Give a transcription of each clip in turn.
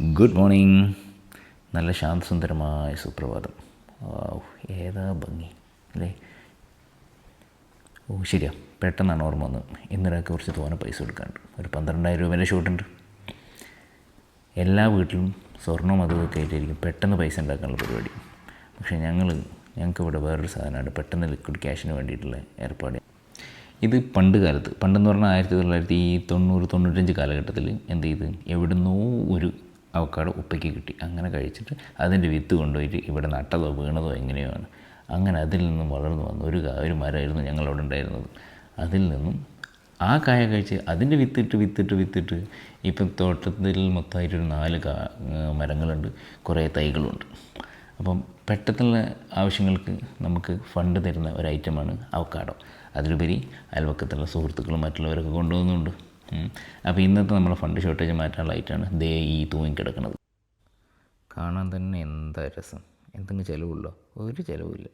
Good morning നല്ല ശാന്തസുന്ദരമായ സുപ്രഭാതം. ഏതാ ഭംഗി അല്ലേ? ഓ ശരിയാ. പെട്ടെന്നാണ് ഓർമ്മ വന്നത്. ഇന്നൊരാൾക്ക് കുറച്ച് തോനെ പൈസ കൊടുക്കാനുണ്ട്. ഒരു പന്ത്രണ്ടായിരം രൂപേന്റെ ഷൂട്ടുണ്ട്. എല്ലാ വീട്ടിലും സ്വർണവും അതും ഒക്കെ ആയിട്ടായിരിക്കും പെട്ടെന്ന് പൈസ ഉണ്ടാക്കാനുള്ള പരിപാടി. പക്ഷേ ഞങ്ങൾ ഞങ്ങൾക്ക് ഇവിടെ വേറൊരു സാധനമാണ് പെട്ടെന്ന് ലിക്വിഡ് ക്യാഷിന് വേണ്ടിയിട്ടുള്ള ഏർപ്പാട്. ഇത് പണ്ട് കാലത്ത് പണ്ടെന്ന് പറഞ്ഞാൽ ആയിരത്തി തൊള്ളായിരത്തി തൊണ്ണൂറ് തൊണ്ണൂറ്റഞ്ച് കാലഘട്ടത്തിൽ എന്ത് ചെയ്ത്? എവിടുന്നോ ഒരു അവക്കാട് ഉപ്പയ്ക്ക് കിട്ടി. അങ്ങനെ കഴിച്ചിട്ട് അതിന്റെ വിത്ത് കൊണ്ടുപോയിട്ട് ഇവിടെ നട്ടതോ വീണതോ എങ്ങനെയോ ആണ് അങ്ങനെ അതിൽ നിന്നും വളർന്നു വന്ന ഒരു ഒരു മരമായിരുന്നു ഞങ്ങളവിടെ ഉണ്ടായിരുന്നത്. അതിൽ നിന്നും ആ കായ കഴിച്ച് അതിന്റെ വിത്തിട്ട് വിത്തിട്ട് വിത്തിട്ട് ഇപ്പം തോട്ടത്തിൽ മൊത്തമായിട്ടൊരു നാല് കാ മരങ്ങളുണ്ട്. കുറേ തൈകളുണ്ട്. അപ്പം പെട്ടെന്നുള്ള ആവശ്യങ്ങൾക്ക് നമുക്ക് ഫണ്ട് തരുന്ന ഒരു ഐറ്റമാണ് അവക്കാടോ. അതിലുപരി അയൽവക്കത്തുള്ള സുഹൃത്തുക്കളും മറ്റുള്ളവരൊക്കെ കൊണ്ടുപോകുന്നുണ്ട്. അപ്പോൾ ഇന്നത്തെ നമ്മൾ ഫണ്ട് ഷോർട്ടേജ് ഐറ്റമാണ് ദേ ഈ തൂങ്ങിക്കിടക്കുന്നത് കാണാൻ തന്നെ എന്താ രസം? എന്തെങ്കിലും ചിലവുള്ളോ ഒരു ചിലവുമില്ല.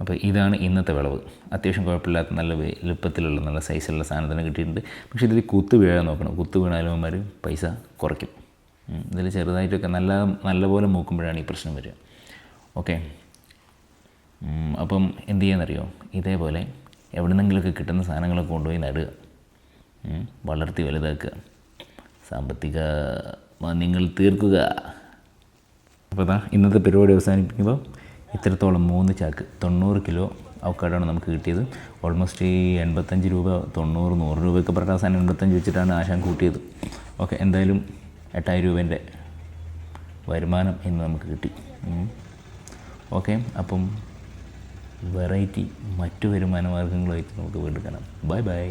അപ്പോൾ ഇതാണ് ഇന്നത്തെ വിളവ്. അത്യാവശ്യം കുഴപ്പമില്ലാത്ത നല്ല വലുപ്പത്തിലുള്ള നല്ല സൈസിലുള്ള സാധനം തന്നെ കിട്ടിയിട്ടുണ്ട്. പക്ഷേ ഇതിൽ കുത്ത് വീഴാൻ നോക്കണം. കുത്ത് വീണാലും അവന്മാർ പൈസ കുറയ്ക്കും. ഇതിൽ ചെറുതായിട്ടൊക്കെ നല്ല നല്ലപോലെ മൂക്കുമ്പോഴാണ് ഈ പ്രശ്നം വരിക. ഓക്കെ അപ്പം എന്ത് ചെയ്യാന്നറിയോ? ഇതേപോലെ എവിടെന്നെങ്കിലുമൊക്കെ കിട്ടുന്ന സാധനങ്ങളൊക്കെ കൊണ്ടുപോയി നടുക. വളർത്തി വലുതാക്കുക. സാമ്പത്തിക നിങ്ങൾ തീർക്കുക. അപ്പോൾ അതാ ഇന്നത്തെ പരിപാടി അവസാനിപ്പിക്കുമ്പോൾ ഇത്രത്തോളം മൂന്ന് ചാക്ക്. തൊണ്ണൂറ് കിലോ അവക്കാടാണ് നമുക്ക് കിട്ടിയത്. ഓൾമോസ്റ്റ് ഈ എൺപത്തഞ്ച് രൂപ തൊണ്ണൂറ് നൂറ് രൂപയൊക്കെ പറഞ്ഞ അവസാനം എൺപത്തഞ്ച് വെച്ചിട്ടാണ് ആശാൻ കൂട്ടിയത്. ഓക്കെ എന്തായാലും എട്ടായിരം രൂപേന്റെ വരുമാനം ഇന്ന് നമുക്ക് കിട്ടി. ഓക്കെ അപ്പം വെറൈറ്റി മറ്റു വരുമാന മാർഗങ്ങളുമായിട്ട് നമുക്ക് വീണ്ടും കാണാം ബൈ ബൈ.